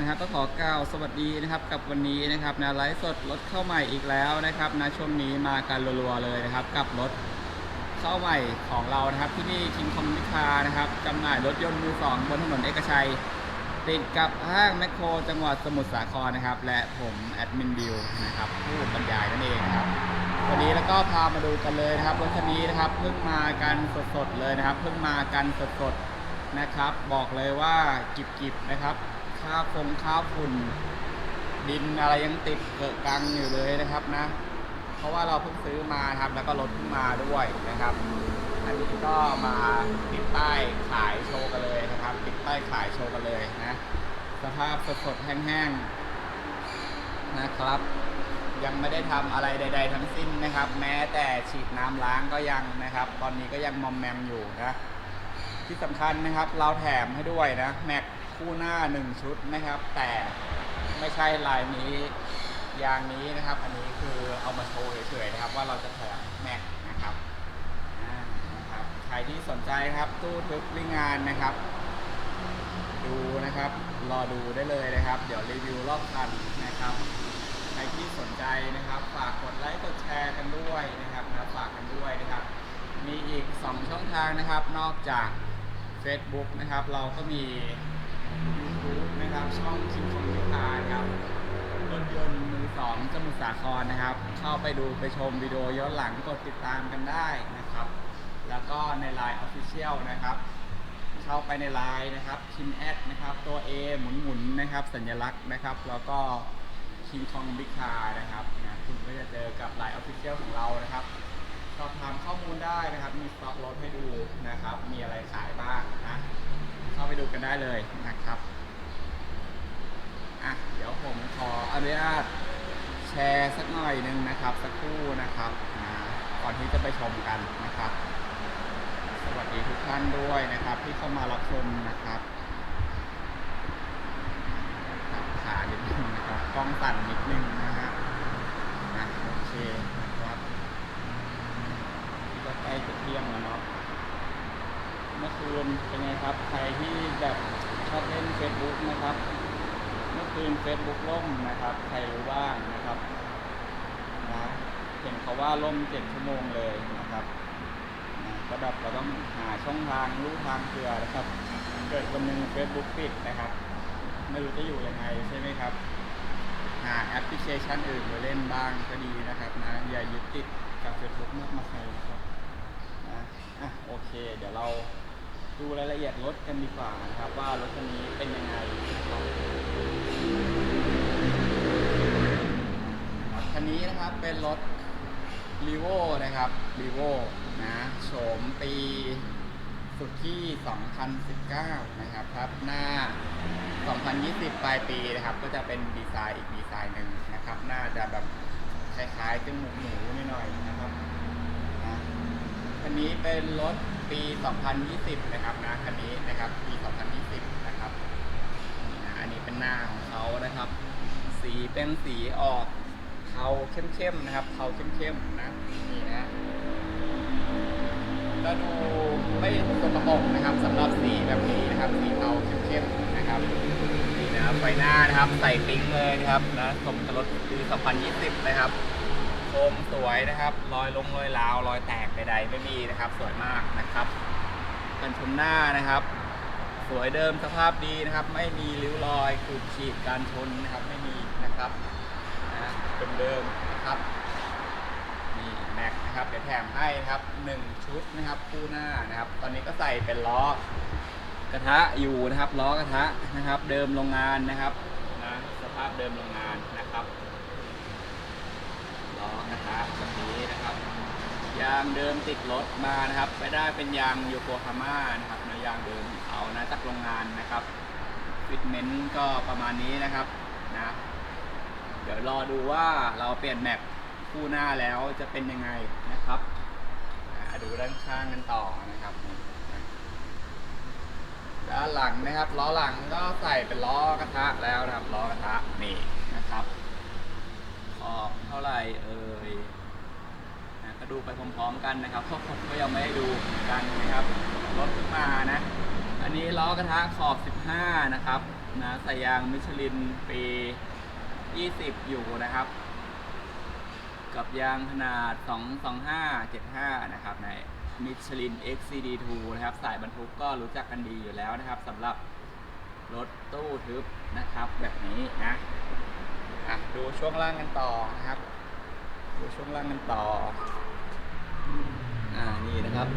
นะครับก็ขอกล่าวสวัสดีนะครับกับวันนี้นะครับนะไลฟ์สดรถเข้าใหม่อีกแล้วนะครับนะช่วงนี้มากันรัวๆเลยนะครับ กับรถเข้าใหม่ของเรานะครับที่นี่คิงคอมมิคานะครับจำหน่ายรถยนต์มือสองบนถนนเอกชัย ติดกับห้างแมคโคร จังหวัดสมุทรสาครนะครับ และผมแอดมินบิวนะครับผู้บรรยายนั่นเองครับวันนี้แล้วก็พามาดูกันเลยนะครับรถคันนี้นะครับเพิ่งมากันสดๆเลยนะครับเพิ่งมากันสดๆนะครับ บอกเลยว่ากิบๆนะครับ ค่าฟงค่าฝุ่น ดินอะไรยังติดเกอะกังอยู่เลยนะครับนะ เพราะว่าเราเพิ่งซื้อมาครับแล้วก็รถเพิ่งมาด้วยนะครับ อันนี้ก็มาติดป้ายขายโชว์กันเลยนะครับ ติดป้ายขายโชว์กันเลยนะ สภาพสดๆแห้งๆนะครับ ยังไม่ได้ทำอะไรใด ๆ ทั้งสิ้นนะครับ แม้แต่ฉีดน้ำล้างก็ยังนะครับ ตอนนี้ก็ยังมอมแมมอยู่นะที่สำคัญนะครับ เราแถมให้ด้วยนะแม็ก คู่หน้า 1 ชุดนะครับ แต่ไม่ใช่ลายนี้ยางนี้นะครับ อันนี้คือเอามาโชว์เฉยๆนะครับ ว่าเราจะแถมแม็กนะครับนะครับ ใครที่สนใจครับตู้ทึบวิ่งงานนะครับ ดูนะครับ รอดูได้เลยนะครับ เดี๋ยวรีวิวรอบคันนะครับ ใครที่สนใจนะครับ ฝากกดไลค์กดแชร์กันด้วยนะครับนะฝากกันด้วยนะครับ มีอีก 2 ช่องทางนะครับ นอกจาก Facebook นะครับ เราก็มี YouTube นะครับ ช่องคิมคอมพิวเตอร์นะครับรถยนต์มือสองสมุทรสาครนะครับ เข้าไปดูไปชมวิดีโอย้อนหลังกดติดตามกันได้นะครับ แล้วก็ใน Line Official นะครับ เข้าไปในไลน์นะครับคิมแอดนะครับ ตัว A หมุนหมุนๆนะครับ สัญลักษณ์นะครับ แล้วก็คิงคองบิ๊กคานะครับนะคุณก็จะเจอกับไลน์ออฟฟิเชียลของเรานะครับสอบถามข้อมูลได้นะครับ มีสต็อกรถให้ดูนะครับ มีอะไรขายบ้างนะ เข้าไปดูกันได้เลยนะครับอะเดี๋ยวผมขออนุญาตแชร์สักหน่อยหนึ่งนะครับ สักครู่นะครับนะก่อนที่จะไปชมกันนะครับ สวัสดีทุกท่านด้วยนะครับ ที่เข้ามารับชมนะครับครับขานิดนึงนะครับกล้องสั่นนิดนึงนะฮะนะโอเคนะครับนี่ก็ใกล้จะเที่ยงแล้วเนาะ เมื่อคืนเป็นไงครับ ใครที่แบบชอบเล่น Facebook นะครับ เมื่อคืน Facebook ล่มนะครับ ใครรู้บ้างนะครับนะเห็นเขาว่าล่มเจ็ดชั่วโมงเลยนะครับนะก็แบบเราต้องหาช่องทางรู้ทางเผื่อนะครับ เกิดวันหนึ่ง Facebook ปิดนะครับ ไม่รู้จะอยู่ยังไงใช่ไหมครับ หาแอปพลิเคชันอื่นมาเล่นบ้างก็ดีนะครับนะอย่ายึดติดกับ Facebook มากมายนะครับนะอะโอเค เดี๋ยวเรา ดูรายละเอียดรถกันดีกว่านะครับ ว่ารถคันนี้เป็นยังไงนะครับคันนี้นะครับเป็นรถรีโวนะครับรีโวนะโฉมปีสุดที่2019 นะครับครับหน้า 2020 ปลายปีนะครับ ก็จะเป็นดีไซน์อีกดีไซน์หนึ่งนะครับ น่าจะแบบคล้ายๆจมูกหมูนิดหน่อยนะครับนะคันนี้เป็นรถ ปี 2020 นะครับนะคันนี้นะครับปี 2020 นะครับนี่นะอันนี้เป็นหน้าของเขานะครับ สีเป็นสีออกเทาเข้มๆนะครับเทาเข้มๆนะนี่นะก็ดูไม่สกปรกนะครับสำหรับสีแบบนี้นะครับสีเทาเข้มๆนะครับนี่นะครับไฟหน้านะครับใส่ปิ๊งเลยนะครับนะสมกับรถปี 2020 นะครับ โคมสวยนะครับรอยลงรอยราวรอยแตกใดๆไม่มีนะครับ สวยมากนะครับกันชนหน้านะครับ สวยเดิมสภาพดีนะครับ ไม่มีริ้วรอยขูดขีดการชนนะครับไม่มีนะครับนะเดิมๆนะครับนี่แม็กนะครับเดี๋ยวแถมให้นะครับหนึ่งชุดนะครับคู่หน้านะครับ ตอนนี้ก็ใส่เป็นล้อกระทะอยู่นะครับล้อกระทะนะครับ เดิมโรงงานนะครับนะสภาพเดิมโรงงานนะครับ ล้อกระทะแบบนี้นะครับ ยางเดิมติดรถมานะครับ ไปได้เป็นยางโยโกฮาม่านะครับนะยางเดิมขอานะจากโรงงานนะครับฟิตเมนต์ก็ประมาณนี้นะครับนะเดี๋ยวรอดูว่าเราเปลี่ยนแม็กคู่หน้าแล้วจะเป็นยังไงนะครับอ่าดูด้านข้างกันต่อนะครับด้านหลังนะครับล้อหลังก็ใส่เป็นล้อกระทะแล้วนะครับล้อกระทะนี่นะครับขอบ เท่าไหร่เอ่ยนะก็ดูไปพร้อมๆกันนะครับเพราะผมก็ยังไม่ได้ดูกันนะครับรถเพิ่งมานะ อันนี้ล้อกระทะขอบ 15 นะครับนะสายยางมิชลินปี 20 อยู่นะครับ กับยางขนาด 225 75 นะครับในมิชลิน XCD2 นะครับ สายบรรทุกก็รู้จักกันดีอยู่แล้วนะครับสำหรับรถตู้ทึบนะครับแบบนี้นะ อะดูช่วงล่างกันต่อนะครับ ดูช่วงล่างกันต่อ อ่า นี่นะครับ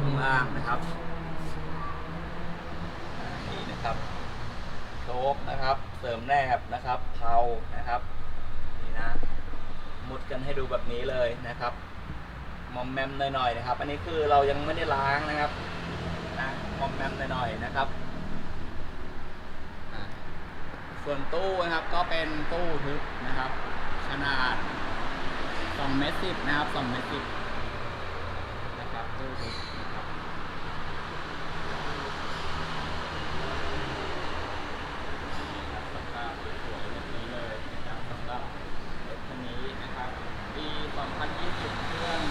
ช่วงล่างนะครับนี่นะครับโชคนะครับ เสริมแนบนะครับเผานะครับ นี่นะ มุดกันให้ดูแบบนี้เลยนะครับ มอมแมมหน่อยๆนะครับ อันนี้คือเรายังไม่ได้ล้างนะครับ นะ มอมแมมหน่อยๆนะครับอ่า ส่วนตู้นะครับก็เป็นตู้ทึบนะครับ ขนาด2เมตรสิบนะครับ2เมตรสิบนะครับตู้ทึบนะครับนี่ครับสภาพสวยๆแบบนี้เลยนะครับสำหรับรถคันนี้นะครับปี2020เครื่อง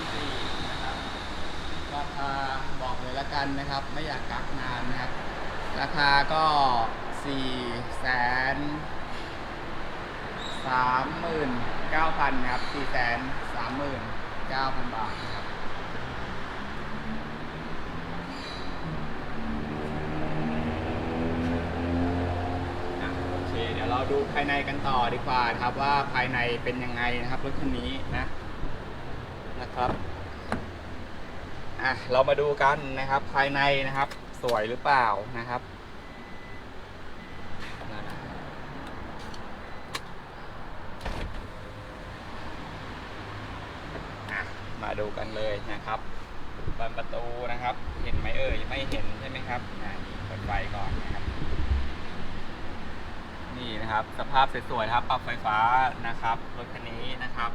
2004นะครับราคาบอกเลยละกันนะครับ ไม่อยากกักนานนะครับ ราคาก็ สี่แสนสามหมื่นเก้าพันครับสี่แสนสามหมื่นเก้าพันบาทครับอะโอเค เดี๋ยวเราดูภายในกันต่อดีกว่าครับว่าภายในเป็นยังไงนะครับรถคันนี้นะนะครับอะเรามาดูกันนะครับภายในนะครับ สวยหรือเปล่านะครับนั่นนะอะ มาดูกันเลยนะครับบานประตูนะครับ เห็นไหมเอ่ยไม่เห็นใช่ไหมครับอะเปิดไฟก่อนนะครับ นี่นะครับ สภาพสวยๆครับปรับไฟฟ้านะครับรถคันนี้นะครับ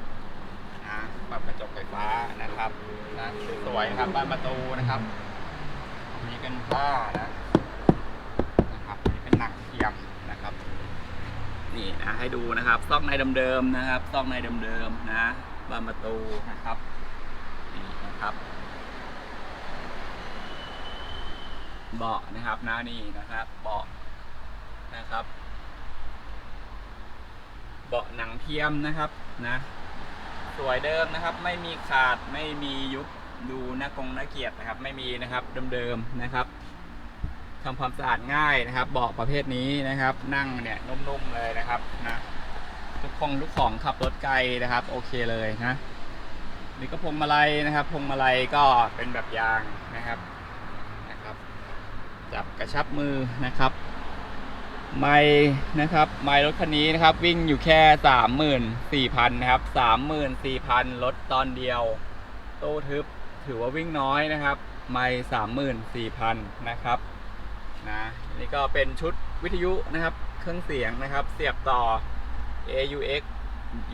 นะปรับกระจกไฟฟ้านะครับนะสวยๆครับบานประตูนะครับอันนี้เป็นผ้านะนะครับนี่เป็นหนังเทียมนะครับ นี่นะให้ดูนะครับซอกในเดิมๆนะครับซอกในเดิมๆนะบานประตูนะครับ นี่นะครับ เบาะนะครับหน้านี่นะครับ เบาะนะครับ เบาะหนังเทียมนะครับนะ สวยเดิมนะครับ ไม่มีขาดไม่มียุบดูน่ากงน่าเกลียดนะครับ ไม่มีนะครับเดิมๆนะครับทำความสะอาดง่ายนะครับ เบาะประเภทนี้นะครับ นั่งเนี่ยนุ่มๆเลยนะครับนะทุกคงทุกของขับรถไกลนะครับ โอเคเลยนะ นี่ก็พวงมาลัยนะครับ พวงมาลัยก็เป็นแบบยางนะครับนะครับ จับกระชับมือนะครับไม่นะครับไม่รถคันนี้นะครับ วิ่งอยู่แค่สามหมื่นสี่พันนะครับสามหมื่นสี่พันรถตอนเดียวโต้ทึบถือว่าวิ่งน้อยนะครับ ไม่สามหมื่นสี่พันนะครับนะนี่ก็เป็นชุดวิทยุนะครับ เครื่องเสียงนะครับ เสียบต่อ AUX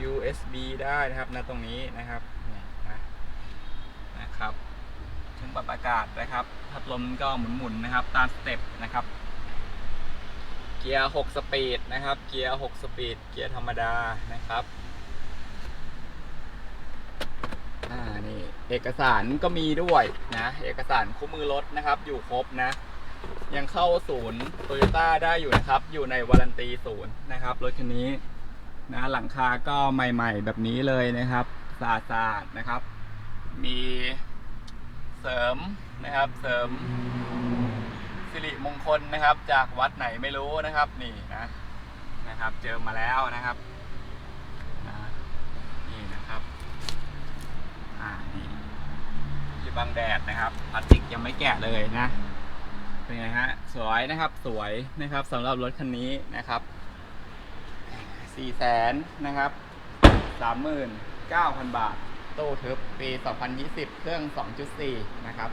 USB ได้นะครับนะตรงนี้นะครับนี่นะนะครับเครื่อง ปรับอากาศนะครับพัดลมก็หมุนๆนะครับ ตามสเต็ปนะครับ เกียร์6สปีดนะครับ เกียร์6สปีด เกียร์ธรรมดานะครับอ่านี่เอกสารก็มีด้วยนะ เอกสารคู่มือรถนะครับ อยู่ครบนะ ยังเข้าศูนย์โตโยต้าได้อยู่นะครับ อยู่ในวารันตีศูนย์นะครับรถคันนี้นะหลังคาก็ใหม่ ๆ แบบนี้เลยนะครับสะอาดๆนะครับ มี เสริมนะครับ เสริมสิริมงคลนะครับ จากวัดไหนไม่รู้นะครับ นี่นะนะครับ เจอมาแล้วนะครับนะนี่นะครับอ่านี่ที่บังแดดนะครับพลาสติกยังไม่แกะเลยนะเป็นไงฮะสวยนะครับสวยนะครับสำหรับรถคันนี้นะครับสี่แสนนะครับสามหมื่นเก้าพันบาท ตู้ทึบปี 2020 เครื่อง 2.4 นะครับ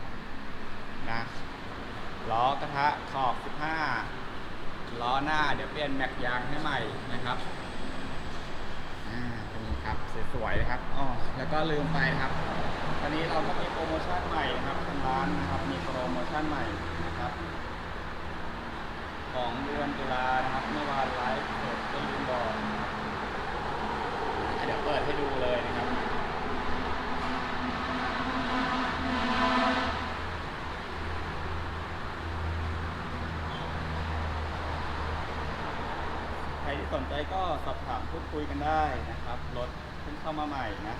นะล้อกระทะขอบ 15 ล้อหน้าเดี๋ยวเปลี่ยนแม็กยางให้ใหม่นะครับอ่าเป็นไงครับสวยๆนะครับอ๋อแล้วก็ลืมไปครับตอนนี้เราก็มีโปรโมชั่นใหม่นะครับทางร้านนะครับมีโปรโมชั่นใหม่นะครับ ของเดือนตุลานะครับเมื่อวานไลฟ์สดก็ลืมบอกเดี๋ยวเปิดให้ดูเลยนะครับ น สนใจก็สอบถามพูดคุยกันได้นะครับ รถเพิ่งเข้ามาใหม่นะ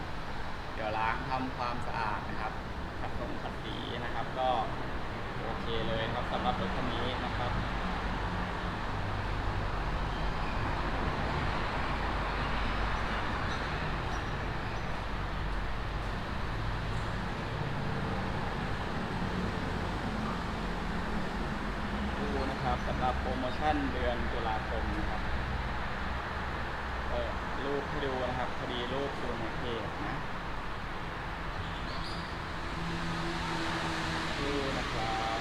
เดี๋ยวล้างทำความสะอาดนะครับขัดตรงขัดสีนะครับ ก็โอเคเลยครับสำหรับรถคันนี้นะครับ ดูนะครับสำหรับโปรโมชั่นเดือนตุลาคมนะครับ รูปให้ดูนะครับพอดีรูปดูในเพจนะดูนะครับ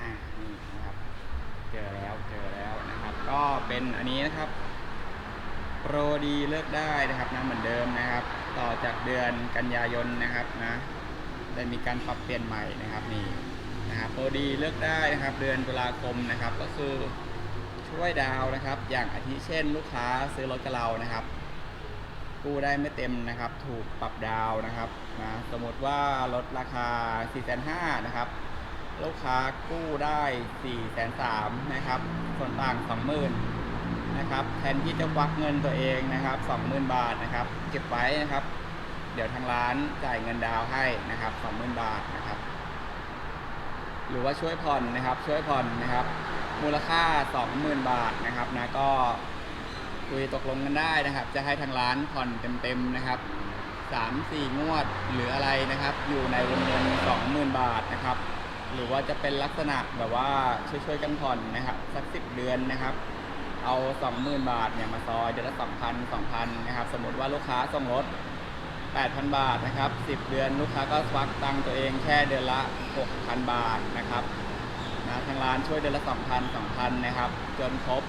อ่านี่นะครับ เจอแล้วเจอแล้วนะครับ ก็เป็นอันนี้นะครับโปรดีเลิกได้นะครับนะเหมือนเดิมนะครับ ต่อจากเดือนกันยายนนะครับนะได้มีการปรับเปลี่ยนใหม่นะครับนี่ นะครับโปรดีเลิกได้นะครับ เดือนตุลาคมนะครับ ก็คือช่วยดาวนะครับ อย่างอาทิเช่น ลูกค้าซื้อรถกับเรานะครับ กู้ได้ไม่เต็มนะครับ ถูกปรับดาวนะครับนะสมมติว่ารถราคา4 5 0 0 0นะครับ ลูกค้ากู้ได้4 3 0 0 0นะครับ ส่วนต่าง 20,000นะครับ แทนที่จะควักเงินตัวเองนะครับ20,000 บาทนะครับ เก็บไว้นะครับ เดี๋ยวทางร้านจ่ายเงินดาวให้นะครับ20,000 บาทนะครับ หรือว่าช่วยผ่อนนะครับ ช่วยผ่อนนะครับ มูลค่า 20,000 บาทนะครับนะก็คุยตกลงกันได้นะครับ จะให้ทางร้านผ่อนเต็มๆนะครับ3 4 งวดหรืออะไรนะครับ อยู่ในวงเงิน20,000 บาทนะครับ หรือว่าจะเป็นลักษณะแบบว่าช่วยๆกันผ่อนนะครับสักสิเดือนนะครับเอา 20,000 บาทเนี่ยมาซอยเดือนละ2,000 2,000นะครับ สมมติว่าลูกค้าส่งรถ 8,000 บาทนะครับ 10 เดือนลูกค้าก็สวักตังตัวเองแค่เดือนละ 6,000 บาทนะครับนะทางร้านช่วยเดือนละ 2,000 2,000 นะครับ จนครบ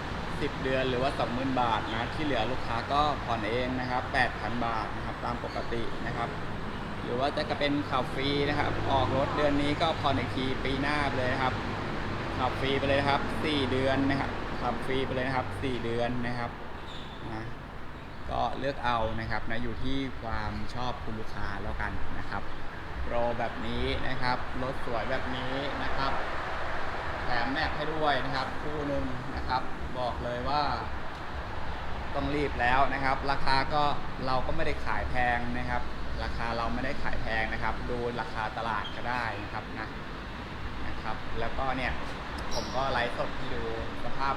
10 เดือนหรือว่า 20,000 บาทนะ ที่เหลือลูกค้าก็ผ่อนเองนะครับ 8,000 บาทนะครับตามปกตินะครับ หรือว่าจะกเป็นขับฟรีนะครับ ออกรถเดือนนี้ก็ผ่อนอีกทีปีหน้าเลยครับ ขับฟรีไปเลยครับ 4 เดือนนะครับ ขับฟรีไปเลยนะครับ 4 เดือนนะครับนะ ก็เลือกเอานะครับนะอยู่ที่ความชอบคุณลูกค้าแล้วกันนะครับโปรแบบนี้นะครับรถสวยแบบนี้นะครับแถมแม็กให้ด้วยนะครับคู่หนึ่งนะครับบอกเลยว่าต้องรีบแล้วนะครับ ราคาก็เราก็ไม่ได้ขายแพงนะครับ ราคาเราไม่ได้ขายแพงนะครับ ดูราคาตลาดก็ได้นะครับนะนะครับ แล้วก็เนี่ยผมก็ไลฟ์สดให้ดูสภาพ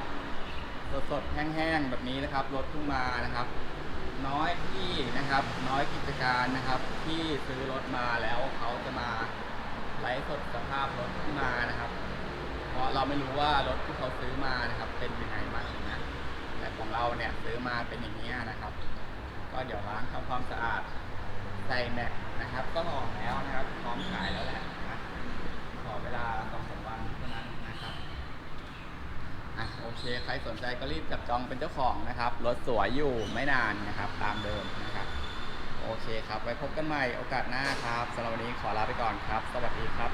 สดๆแห้งๆแบบนี้นะครับรถเพิ่งมานะครับ น้อยที่นะครับน้อยกิจการนะครับ ที่ซื้อรถมาแล้วเขาจะมาไลฟ์สดสภาพรถขึ้นมานะครับ เพราะเราไม่รู้ว่ารถที่เขาซื้อมานะครับ เป็นยังไงบ้างนะแต่ของเราเนี่ยซื้อมาเป็นอย่างนี้นะครับ ก็เดี๋ยวล้างทำความสะอาดใส่แม็กนะครับ ก็ออกแล้วนะครับพร้อมขายแล้วแหละนะขอเวลาสองสามวันเท่านั้นนะครับ อะโอเคใครสนใจก็รีบจับจองเป็นเจ้าของนะครับ รถสวยอยู่ไม่นานนะครับ ตามเดิมนะครับ โอเคครับ ไว้พบกันใหม่โอกาสหน้าครับสำหรับวันนี้ขอลาไปก่อนครับ สวัสดีครับ